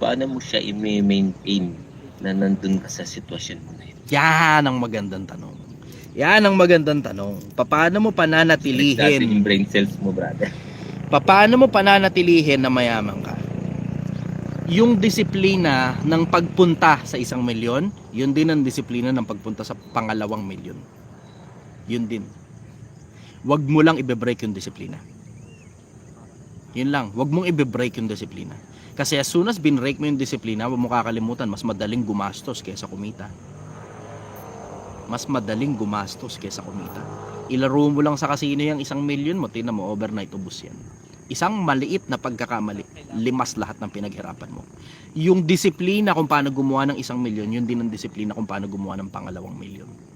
paano mo siya i-maintain na nandun ka sa sitwasyon mo na yun? Yan ang magandang tanong. Yan ang magandang tanong. Paano mo Dati pananatilihin? yung brain cells mo, brother. Paano mo pananatilihin na mayaman ka? Yung disiplina ng pagpunta sa isang milyon, yun din ang disiplina ng pagpunta sa pangalawang milyon. Yun din. Huwag mo lang ibe-break yung disiplina. Yun lang. Huwag mong ibe-break yung disiplina. Kasi as soon as binrake mo yung disiplina, huwag mo kakalimutan, mas madaling gumastos kaysa kumita. Mas madaling gumastos kaysa kumita. Ilaro mo lang sa kasino yung isang milyon mo, tinan mo, overnight ubus yan. Isang maliit na pagkakamali, limas lahat ng pinaghirapan mo. Yung disiplina kung paano gumawa ng isang milyon, yun din ang disiplina kung paano gumawa ng pangalawang milyon.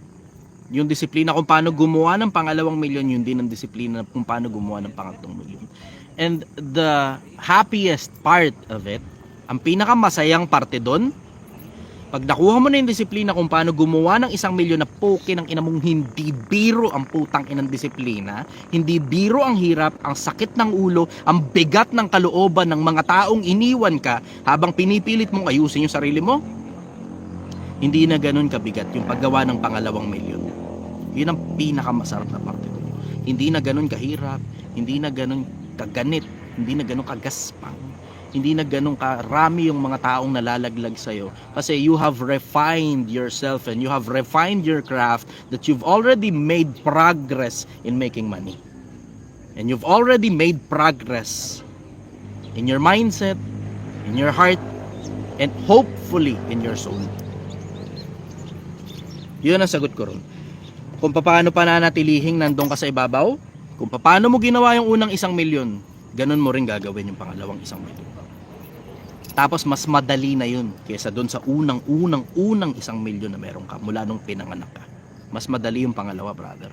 Yung disiplina kung paano gumawa ng pangalawang milyon, yun din ang disiplina kung paano gumawa ng pangatlong milyon. And the happiest part of it, ang pinakamasayang parte doon, pag nakuha mo na yung disiplina kung paano gumawa ng isang milyon na poke ng ina hindi biro ang putang inang disiplina, hindi biro ang hirap, ang sakit ng ulo, ang bigat ng kalooban ng mga taong iniwan ka habang pinipilit mong ayusin yung sarili mo, hindi na ganun kabigat yung paggawa ng pangalawang milyon. Yun ang pinakamasarap na parte doon. Hindi na ganun kahirap, hindi na ganun kaganit, hindi na ganun kagaspang, hindi na ganun karami yung mga taong nalalaglag sa'yo. Kasi you have refined yourself and you have refined your craft that you've already made progress in making money. And you've already made progress in your mindset, in your heart, and hopefully in your soul. Yun ang sagot ko ron. Kung paano pananatilihing nandun ka sa ibabaw, kung paano mo ginawa yung unang isang milyon, ganun mo rin gagawin yung pangalawang isang milyon. Tapos mas madali na yun kaysa doon sa unang unang unang isang milyon na meron ka mula nung pinanganak ka. Mas madali yung pangalawa, brother.